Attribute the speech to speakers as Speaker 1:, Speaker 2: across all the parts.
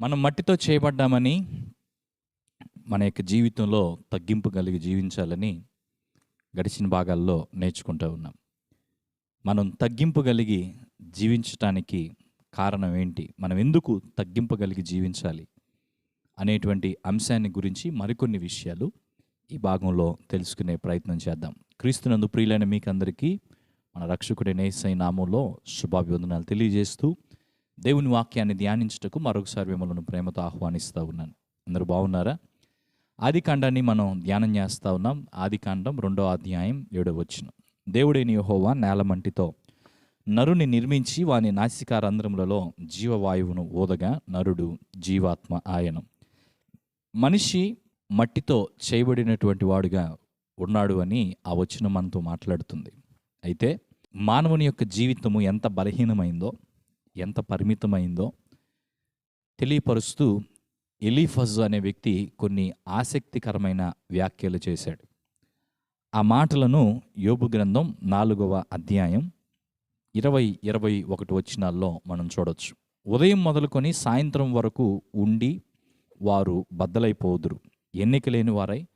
Speaker 1: మనం మట్టితో చేయబడ్డామని మన యొక్క జీవితంలో తగ్గింపు కలిగి జీవించాలని గడిచిన భాగాల్లో నేర్చుకుంటూ ఉన్నాం. మనం తగ్గింపు కలిగి జీవించటానికి కారణం ఏంటి? మనం ఎందుకు తగ్గింపు కలిగి జీవించాలి అనేటువంటి అంశాన్ని గురించి మరికొన్ని విషయాలు ఈ భాగంలో తెలుసుకునే ప్రయత్నం చేద్దాం. క్రీస్తునందు ప్రియులైన మీకందరికీ మన రక్షకుడైన నేసై నామంలో శుభాభివందనాలు తెలియజేస్తూ దేవుని వాక్యాన్ని ధ్యానించుటకు మరొకసారి మిమ్మల్ని ప్రేమతో ఆహ్వానిస్తూ ఉన్నాను. అందరూ బాగున్నారా? ఆది కాండాన్ని మనం ధ్యానం చేస్తూ ఉన్నాం. ఆది కాండం రెండో అధ్యాయం ఏడో వచ్చిన దేవుడైన యహోవా నేలమంటితో నరుని నిర్మించి వాని నాసికారంధ్రములలో జీవవాయువును ఓదగా నరుడు జీవాత్మ ఆయనం. మనిషి మట్టితో చేయబడినటువంటి వాడుగా ఉన్నాడు అని ఆ వచనం మనతో మాట్లాడుతుంది. అయితే మానవుని యొక్క జీవితము ఎంత బలహీనమైందో ఎంత పరిమితమైందో తెలియపరుస్తూ ఎలీఫజ్ అనే వ్యక్తి కొన్ని ఆసక్తికరమైన వ్యాఖ్యలు చేశాడు. ఆ మాటలను యోబు గ్రంథం నాలుగవ అధ్యాయం ఇరవై ఇరవై ఒకటి వచ్చినాల్లో మనం చూడవచ్చు ఉదయం మొదలుకొని సాయంత్రం వరకు ఉండి వారు బద్దలైపోదురు. ఎన్నిక లేని వారై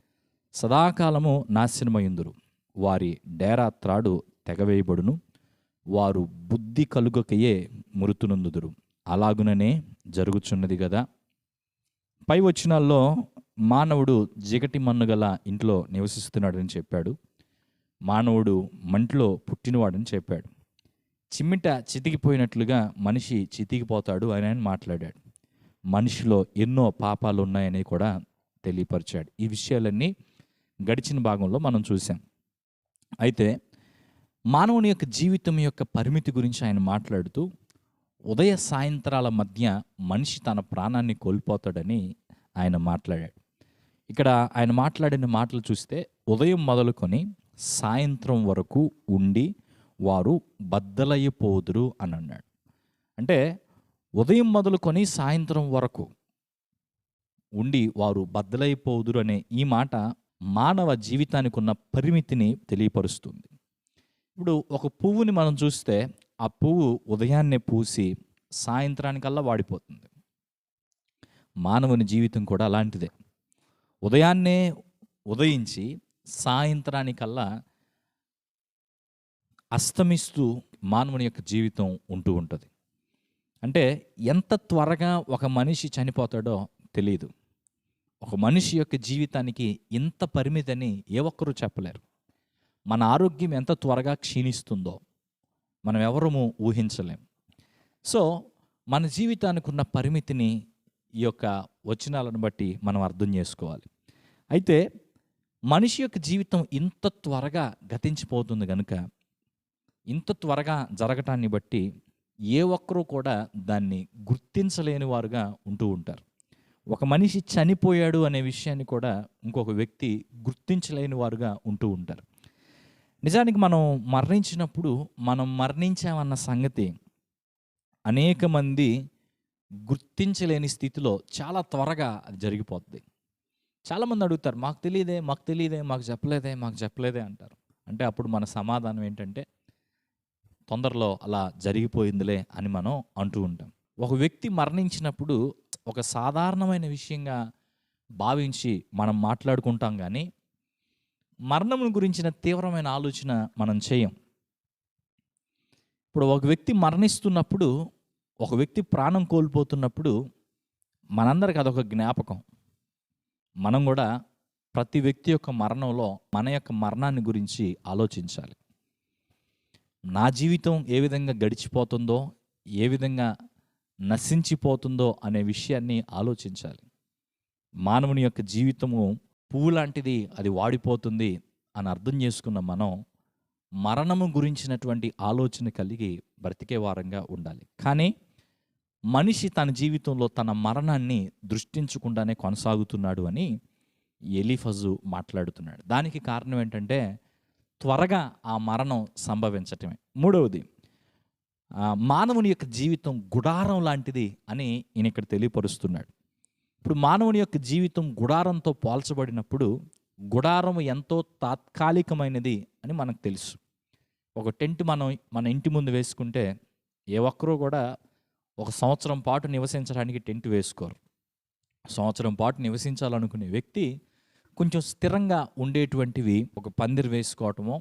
Speaker 1: సదాకాలము నాశనమయుందురు. వారి డేరా త్రాడు తెగవేయబడును. వారు బుద్ధి కలుగకయే మృతునందుదురు అలాగుననే జరుగుచున్నది కదా పై వచనాల్లో మానవుడు జిగటి మన్ను గల ఇంట్లో నివసిస్తున్నాడని చెప్పాడు. మానవుడు మంటిలో పుట్టినవాడని చెప్పాడు. చిమ్మిట చితికిపోయినట్లుగా మనిషి చితికిపోతాడు అని ఆయన మాట్లాడాడు. మనిషిలో ఎన్నో పాపాలు ఉన్నాయని కూడా తెలియపరిచాడు. ఈ విషయాలన్నీ గడిచిన భాగంలో మనం చూసాం అయితే మానవుని యొక్క జీవితం యొక్క పరిమితి గురించి ఆయన మాట్లాడుతూ ఉదయ సాయంత్రాల మధ్య మనిషి తన ప్రాణాన్ని కోల్పోతాడని ఆయన మాట్లాడాడు. ఇక్కడ ఆయన మాట్లాడిన మాటలు చూస్తే ఉదయం మొదలుకొని సాయంత్రం వరకు ఉండి వారు బద్దలయ్యిపోదురు అని అన్నాడు. అంటే ఉదయం మొదలుకొని సాయంత్రం వరకు ఉండి వారు బద్దలైపోదురు అనే ఈ మాట మానవ జీవితానికి ఉన్న పరిమితిని తెలియపరుస్తుంది. ఇప్పుడు ఒక పువ్వుని మనం చూస్తే ఆ పువ్వు ఉదయాన్నే పూసి సాయంత్రానికల్లా వాడిపోతుంది. మానవుని జీవితం కూడా అలాంటిదే. ఉదయాన్నే ఉదయించి సాయంత్రానికల్లా అస్తమిస్తూ మానవుని యొక్క జీవితం ఉంటూ ఉంటుంది. అంటే ఎంత త్వరగా ఒక మనిషి చనిపోతాడో తెలియదు ఒక మనిషి యొక్క జీవితానికి ఇంత పరిమితి అని ఏ ఒక్కరూ చెప్పలేరు. మన ఆరోగ్యం ఎంత త్వరగా క్షీణిస్తుందో మనం ఎవరము ఊహించలేం. సో మన జీవితానికి ఉన్న పరిమితిని ఈ యొక్క వచనాలను బట్టి మనం అర్థం చేసుకోవాలి. అయితే మనిషి యొక్క జీవితం ఇంత త్వరగా గతించిపోతుంది కనుక ఇంత త్వరగా జరగటాన్ని బట్టి ఏ ఒక్కరూ కూడా దాన్ని గుర్తించలేని వారుగా ఉంటూ ఉంటారు. ఒక మనిషి చనిపోయాడు అనే విషయాన్ని కూడా ఇంకొక వ్యక్తి గుర్తించలేని వారుగా ఉంటూ ఉంటారు. నిజానికి మనం మరణించినప్పుడు మనం మరణించామన్న సంగతి అనేక మంది గుర్తించలేని స్థితిలో చాలా త్వరగా అది జరిగిపోతుంది చాలామంది అడుగుతారు మాకు తెలియదే మాకు తెలియదే మాకు చెప్పలేదే మాకు చెప్పలేదే అంటారు. అంటే అప్పుడు మన సమాధానం ఏంటంటే తొందరలో అలా జరిగిపోయిందిలే అని మనం అంటూ ఉంటాం. ఒక వ్యక్తి మరణించినప్పుడు ఒక సాధారణమైన విషయంగా భావించి మనం మాట్లాడుకుంటాం కానీ మరణం గురించిన తీవ్రమైన ఆలోచన మనం చేయం. ఇప్పుడు ఒక వ్యక్తి మరణిస్తున్నప్పుడు ఒక వ్యక్తి ప్రాణం కోల్పోతున్నప్పుడు మనందరికి అదొక జ్ఞాపకం. మనం కూడా ప్రతి వ్యక్తి యొక్క మరణంలో మన యొక్క మరణాన్ని గురించి ఆలోచించాలి. నా జీవితం ఏ విధంగా గడిచిపోతుందో ఏ విధంగా నశించిపోతుందో అనే విషయాన్ని ఆలోచించాలి. మానవుని యొక్క జీవితము పువ్వు లాంటిది అది వాడిపోతుంది అని అర్థం చేసుకున్న మనం మరణము గురించినటువంటి ఆలోచన కలిగి బ్రతికే వారంగా ఉండాలి. కానీ మనిషి తన జీవితంలో తన మరణాన్ని దృష్టించకుండానే కొనసాగుతున్నాడు అని ఎలిఫజు మాట్లాడుతున్నాడు. దానికి కారణం ఏంటంటే త్వరగా ఆ మరణం సంభవించటమే. మూడవది మానవుని యొక్క జీవితం గుడారం లాంటిది అని ఈయన ఇక్కడ తెలియపరుస్తున్నాడు. ఇప్పుడు మానవుని యొక్క జీవితం గుడారంతో పోల్చబడినప్పుడు గుడారం ఎంతో తాత్కాలికమైనది అని మనకు తెలుసు. ఒక టెంట్ మనం మన ఇంటి ముందు వేసుకుంటే ఏ ఒక్కరూ కూడా ఒక సంవత్సరం పాటు నివసించడానికి టెంట్ వేసుకోరు. సంవత్సరం పాటు నివసించాలనుకునే వ్యక్తి కొంచెం స్థిరంగా ఉండేటువంటివి ఒక పందిరి వేసుకోవటమో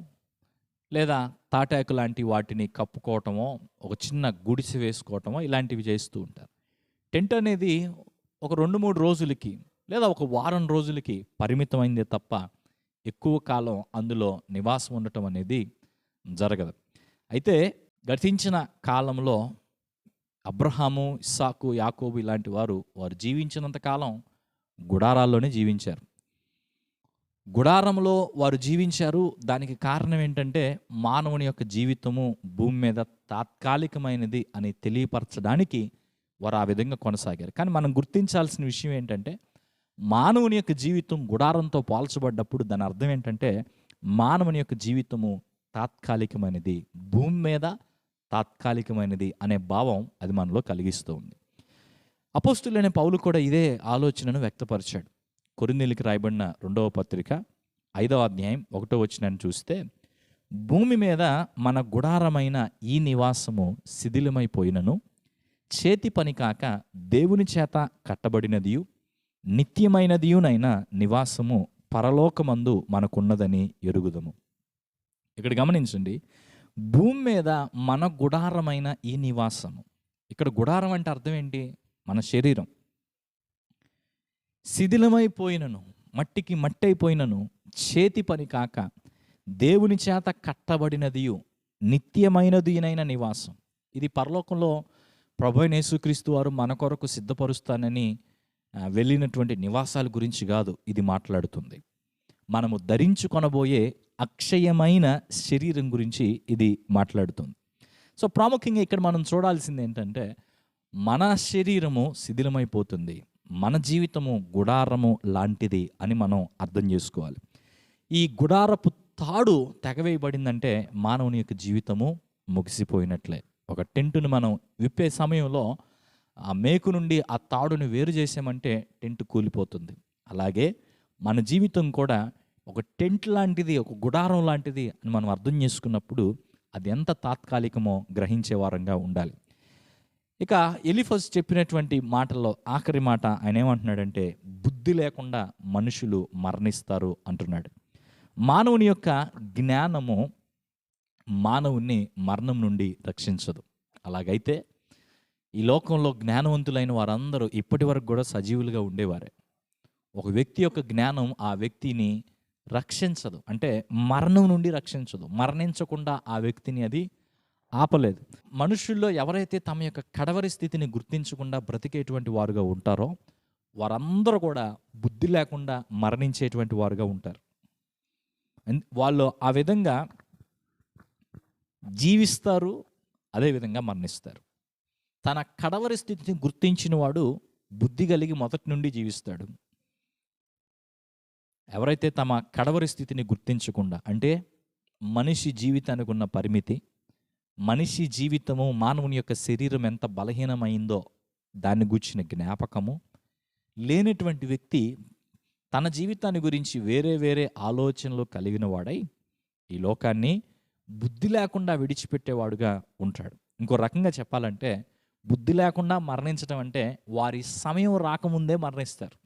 Speaker 1: లేదా తాటాకు లాంటి వాటిని కప్పుకోవటమో ఒక చిన్న గుడిసె వేసుకోవటమో ఇలాంటివి చేస్తూ ఉంటారు. టెంట్ అనేది ఒక రెండు మూడు రోజులకి లేదా ఒక వారం రోజులకి పరిమితమైందే తప్ప ఎక్కువ కాలం అందులో నివాసం ఉండటం అనేది జరగదు. అయితే గతించిన కాలంలో అబ్రహాము ఇస్సాకు యాకోబు ఇలాంటి వారు వారు జీవించినంత కాలం గుడారాల్లోనే జీవించారు. గుడారంలో వారు జీవించారు. దానికి కారణం ఏంటంటే మానవుని యొక్క జీవితము భూమి మీద తాత్కాలికమైనది అని తెలియపరచడానికి వారు ఆ విధంగా కొనసాగారు. కానీ మనం గుర్తించాల్సిన విషయం ఏంటంటే మానవుని యొక్క జీవితం గుడారంతో పోల్చబడ్డప్పుడు దాని అర్థం ఏంటంటే మానవుని యొక్క జీవితము తాత్కాలికమైనది. భూమి మీద తాత్కాలికమైనది అనే భావం అది మనలో కలిగిస్తూ ఉంది. అపోస్తులైన పౌలు కూడా ఇదే ఆలోచనను వ్యక్తపరిచాడు. కొరిందీలకి రాయబడిన రెండవ పత్రిక ఐదవ అధ్యాయం ఒకటో వచ్చినని చూస్తే భూమి మీద మన గుడారమైన ఈ నివాసము శిథిలమైపోయినను చేతి పని కాక దేవుని చేత కట్టబడినదియు నిత్యమైనదియునైన నివాసము పరలోకమందు మనకున్నదని ఎరుగుదము. ఇక్కడ గమనించండి భూమి మీద మన గుడారమైన ఈ నివాసము. ఇక్కడ గుడారం అంటే అర్థం ఏంటి? మన శరీరం. శిథిలమైపోయినను మట్టికి మట్టి అయిపోయినను చేతి పని కాక దేవుని చేత కట్టబడినదియు నిత్యమైనదినైన నివాసం. ఇది పరలోకంలో ప్రభు యేసుక్రీస్తు వారు మన కొరకు సిద్ధపరుస్తానని వెళ్ళినటువంటి నివాసాల గురించి కాదు ఇది మాట్లాడుతుంది. మనము ధరించుకొనబోయే అక్షయమైన శరీరం గురించి ఇది మాట్లాడుతుంది. సో ప్రాముఖ్యంగా ఇక్కడ మనం చూడాల్సింది ఏంటంటే మన శరీరము శిథిలమైపోతుంది. మన జీవితము గుడారము లాంటిది అని మనం అర్థం చేసుకోవాలి. ఈ గుడారపు తాడు తెగవేయబడిందంటే మానవుని యొక్క జీవితము ముగిసిపోయినట్లే. ఒక టెంటును మనం విప్పే సమయంలో ఆ మేకు నుండి ఆ తాడుని వేరు చేసామంటే టెంట్ కూలిపోతుంది. అలాగే మన జీవితం కూడా ఒక టెంట్ లాంటిది ఒక గుడారం లాంటిది అని మనం అర్థం చేసుకున్నప్పుడు అది ఎంత తాత్కాలికమో గ్రహించే వారంగా ఉండాలి. ఇక ఎలిఫస్ చెప్పినటువంటి మాటల్లో ఆఖరి మాట ఆయన ఏమంటున్నాడంటే బుద్ధి లేకుండా మనుషులు మరణిస్తారు అంటున్నాడు. మానవుని యొక్క జ్ఞానము మానవుణ్ణి మరణం నుండి రక్షించదు. అలాగైతే ఈ లోకంలో జ్ఞానవంతులైన వారందరూ ఇప్పటి వరకు కూడా సజీవులుగా ఉండేవారే. ఒక వ్యక్తి యొక్క జ్ఞానం ఆ వ్యక్తిని రక్షించదు. అంటే మరణం నుండి రక్షించదు. మరణించకుండా ఆ వ్యక్తిని అది ఆపలేదు. మనుషుల్లో ఎవరైతే తమ యొక్క కడవరి స్థితిని గుర్తించకుండా బ్రతికేటువంటి వారుగా ఉంటారో వారందరూ కూడా బుద్ధి లేకుండా మరణించేటువంటి వారుగా ఉంటారు. వాళ్ళు ఆ విధంగా జీవిస్తారు అదేవిధంగా మరణిస్తారు. తన కడవరి స్థితిని గుర్తించిన వాడు బుద్ధి కలిగి మొదటి నుండి జీవిస్తాడు. ఎవరైతే తమ కడవరి స్థితిని గుర్తించకుండా అంటే మనిషి జీవితానికి ఉన్న పరిమితి మనిషి జీవితము మానవుని యొక్క శరీరం ఎంత బలహీనమైందో దాన్ని గూర్చిన జ్ఞాపకము లేనటువంటి వ్యక్తి తన జీవితాన్ని గురించి వేరే వేరే ఆలోచనలు కలిగిన వాడై ఈ లోకాన్ని బుద్ధి లేకుండా విడిచిపెట్టేవాడుగా ఉంటాడు. ఇంకో రకంగా చెప్పాలంటే బుద్ధి లేకుండా మరణించడం అంటే వారి సమయం రాకముందే మరణిస్తారు.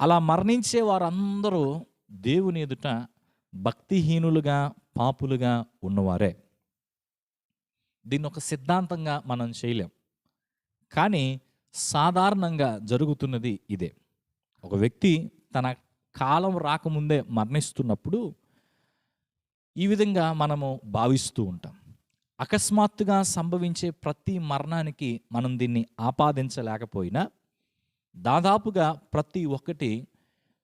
Speaker 1: అలా మరణించే వారందరూ దేవుని ఎదుట భక్తిహీనులుగా పాపులుగా ఉన్నవారే. దీన్ని ఒక సిద్ధాంతంగా మనం చేయలేం. కానీ సాధారణంగా జరుగుతున్నది ఇదే. ఒక వ్యక్తి తన కాలం రాకముందే మరణిస్తున్నప్పుడు ఈ విధంగా మనము భావిస్తూ ఉంటాం. అకస్మాత్తుగా సంభవించే ప్రతి మరణానికి మనం దీన్ని ఆపాదించలేకపోయినా దాదాపుగా ప్రతి ఒక్కటి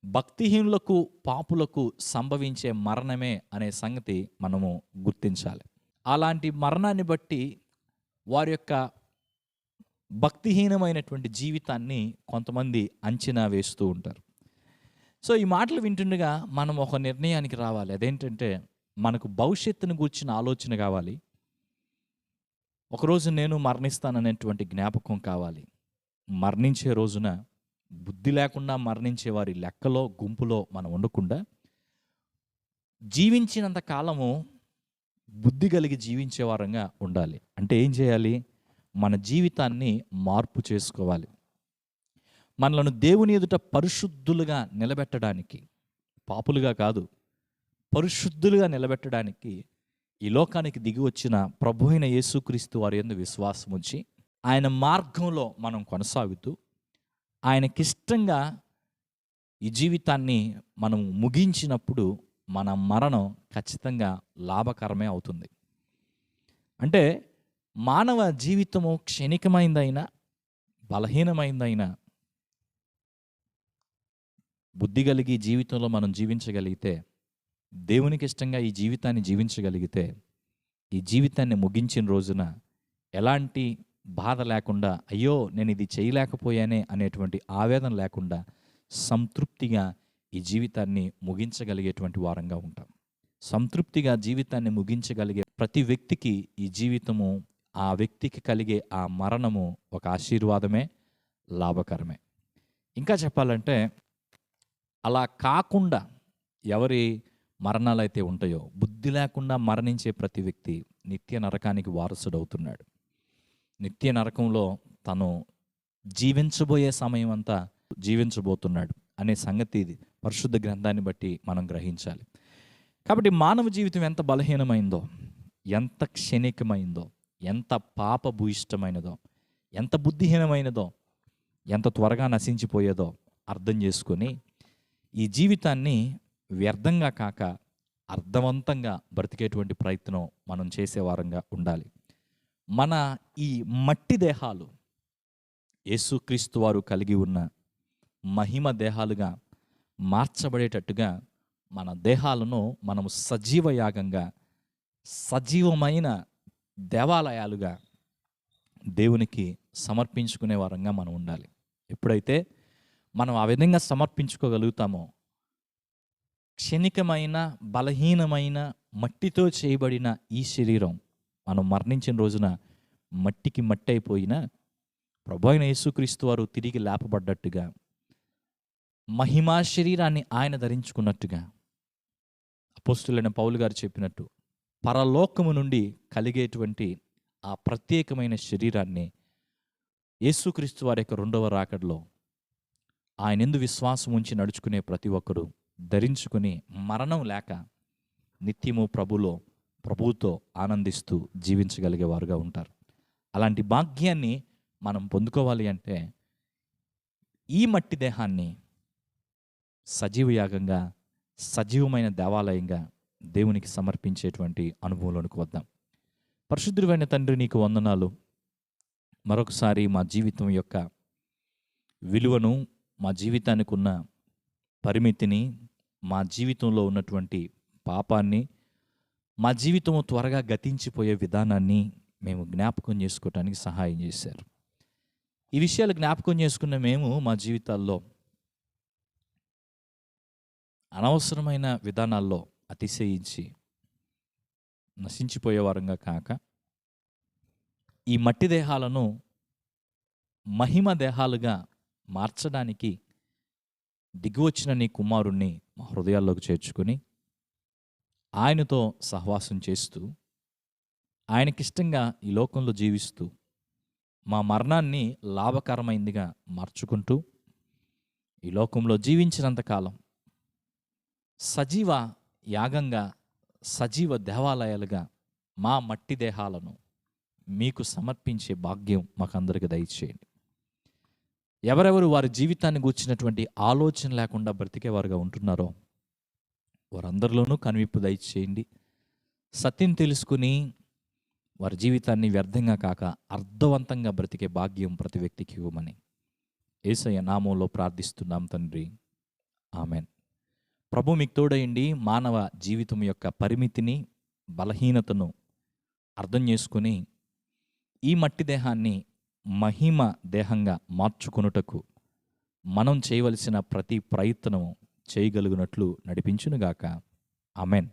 Speaker 1: భక్తిహీనులకు పాపులకు సంభవించే మరణమే అనే సంగతి మనము గుర్తించాలి. అలాంటి మరణాన్ని బట్టి వారి యొక్క భక్తిహీనమైనటువంటి జీవితాన్ని కొంతమంది అంచనా వేస్తూ ఉంటారు. సో ఈ మాటలు వింటుండగా మనం ఒక నిర్ణయానికి రావాలి. అదేంటంటే మనకు భవిష్యత్తును గూర్చిన ఆలోచన కావాలి. ఒకరోజు నేను మరణిస్తాననేటువంటి జ్ఞాపకం కావాలి. మరణించే రోజున బుద్ధి లేకుండా మరణించే వారి లెక్కలో గుంపులో మనం ఉండకుండా జీవించినంత కాలము బుద్ధి కలిగి జీవించేవారంగా ఉండాలి. అంటే ఏం చేయాలి? మన జీవితాన్ని మార్పు చేసుకోవాలి. మనలను దేవుని ఎదుట పరిశుద్ధులుగా నిలబెట్టడానికి పాపులుగా కాదు పరిశుద్ధులుగా నిలబెట్టడానికి ఈ లోకానికి దిగి వచ్చిన ప్రభు అయిన యేసుక్రీస్తు వారి ఎందు విశ్వాసం ఉంచి ఆయన మార్గంలో మనం కొనసాగుతూ ఆయనకిష్టంగా ఈ జీవితాన్ని మనం ముగించినప్పుడు మన మరణం ఖచ్చితంగా లాభకరమే అవుతుంది. అంటే మానవ జీవితము క్షణికమైందైనా బలహీనమైందైనా బుద్ధి కలిగి జీవితంలో మనం జీవించగలిగితే దేవునికి ఇష్టంగా ఈ జీవితాన్ని జీవించగలిగితే ఈ జీవితాన్ని ముగించిన రోజున ఎలాంటి బాధ లేకుండా అయ్యో నేను ఇది చేయలేకపోయానే అనేటువంటి ఆవేదన లేకుండా సంతృప్తిగా ఈ జీవితాన్ని ముగించగలిగేటువంటి వారంగా ఉంటాం. సంతృప్తిగా జీవితాన్ని ముగించగలిగే ప్రతి వ్యక్తికి ఈ జీవితము ఆ వ్యక్తికి కలిగే ఆ మరణము ఒక ఆశీర్వాదమే లాభకరమే. ఇంకా చెప్పాలంటే అలా కాకుండా ఎవరి మరణాలు అయితే ఉంటాయో బుద్ధి లేకుండా మరణించే ప్రతి వ్యక్తి నిత్య నరకానికి వారసుడవుతున్నాడు. నిత్య నరకంలో తను జీవించబోయే సమయం అంతా జీవించబోతున్నాడు అనే సంగతి ఇది. పరిశుద్ధ గ్రంథాన్ని బట్టి మనం గ్రహించాలి. కాబట్టి మానవ జీవితం ఎంత బలహీనమైందో ఎంత క్షణికమైందో ఎంత పాపభూయిష్టమైనదో ఎంత బుద్ధిహీనమైనదో ఎంత త్వరగా నశించిపోయేదో అర్థం చేసుకొని ఈ జీవితాన్ని వ్యర్థంగా కాక అర్థవంతంగా బ్రతికేటువంటి ప్రయత్నం మనం చేసేవారంగా ఉండాలి. మన ఈ మట్టి దేహాలు యేసుక్రీస్తు వారు కలిగి ఉన్న మహిమ దేహాలుగా మార్చబడేటట్టుగా మన దేహాలను మనము సజీవ యాగంగా సజీవమైన దేవాలయాలుగా దేవునికి సమర్పించుకునే వారంగా మనం ఉండాలి. ఎప్పుడైతే మనం ఆ విధంగా సమర్పించుకోగలుగుతామో క్షణికమైన బలహీనమైన మట్టితో చేయబడిన ఈ శరీరం మనం మరణించిన రోజున మట్టికి మట్టి అయిపోయిన ప్రభు అయిన యేసుక్రీస్తు వారు తిరిగి లేపబడ్డట్టుగా మహిమా శరీరాన్ని ఆయన ధరించుకున్నట్టుగా అపోస్తులైన పౌలు గారు చెప్పినట్టు పరలోకము నుండి కలిగేటువంటి ఆ ప్రత్యేకమైన శరీరాన్ని యేసుక్రీస్తు వారి యొక్క రెండవ రాకడలో ఆయన ఎందు విశ్వాసం ఉంచి నడుచుకునే ప్రతి ఒక్కరూ ధరించుకుని మరణం లేక నిత్యము ప్రభులో ప్రభువుతో ఆనందిస్తూ జీవించగలిగే వారుగా ఉంటారు. అలాంటి భాగ్యాన్ని మనం పొందుకోవాలి అంటే ఈ మట్టి దేహాన్ని సజీవ యాగంగా సజీవమైన దేవాలయంగా దేవునికి సమర్పించేటువంటి అనుభవంలోనికి వద్దాం. పరిశుద్ధుడైన తండ్రి నీకు వందనాలు. మరొకసారి మా జీవితం యొక్క విలువను మా జీవితానికి ఉన్న పరిమితిని మా జీవితంలో ఉన్నటువంటి పాపాన్ని మా జీవితము త్వరగా గతించిపోయే విధానాన్ని మేము జ్ఞాపకం చేసుకోవటానికి సహాయం చేశారు. ఈ విషయాలు జ్ఞాపకం చేసుకున్న మేము మా జీవితాల్లో అనవసరమైన విధానాల్లో అతిశయించి నశించిపోయేవారంగా కాక ఈ మట్టి దేహాలను మహిమ దేహాలుగా మార్చడానికి దిగివచ్చిన నీ కుమారుణ్ణి మా హృదయాల్లోకి చేర్చుకొని ఆయనతో సహవాసం చేస్తూ ఆయనకిష్టంగా ఈ లోకంలో జీవిస్తూ మా మరణాన్ని లాభకరమైందిగా మార్చుకుంటూ ఈ లోకంలో జీవించినంతకాలం సజీవ యాగంగా సజీవ దేవాలయాలుగా మా మట్టి దేహాలను మీకు సమర్పించే భాగ్యం మాకందరికి దయచేయండి. ఎవరెవరు వారి జీవితాన్ని గూర్చినటువంటి ఆలోచన లేకుండా బ్రతికేవారుగా ఉంటున్నారో వారందరిలోనూ కనువిప్పు దయచేయండి. సత్యం తెలుసుకుని వారి జీవితాన్ని వ్యర్థంగా కాక అర్థవంతంగా బ్రతికే భాగ్యం ప్రతి వ్యక్తికి ఇవ్వమని ఏసయ్య నామంలో ప్రార్థిస్తున్నాం తండ్రి. ఆమెన్. ప్రభు మీకు తోడయండి. మానవ జీవితం యొక్క పరిమితిని బలహీనతను అర్థం చేసుకుని ఈ మట్టి దేహాన్ని మహిమ దేహంగా మార్చుకొనుటకు మనం చేయవలసిన ప్రతి ప్రయత్నము చేయగలిగినట్లు నడిపించునుగాక. అమెన్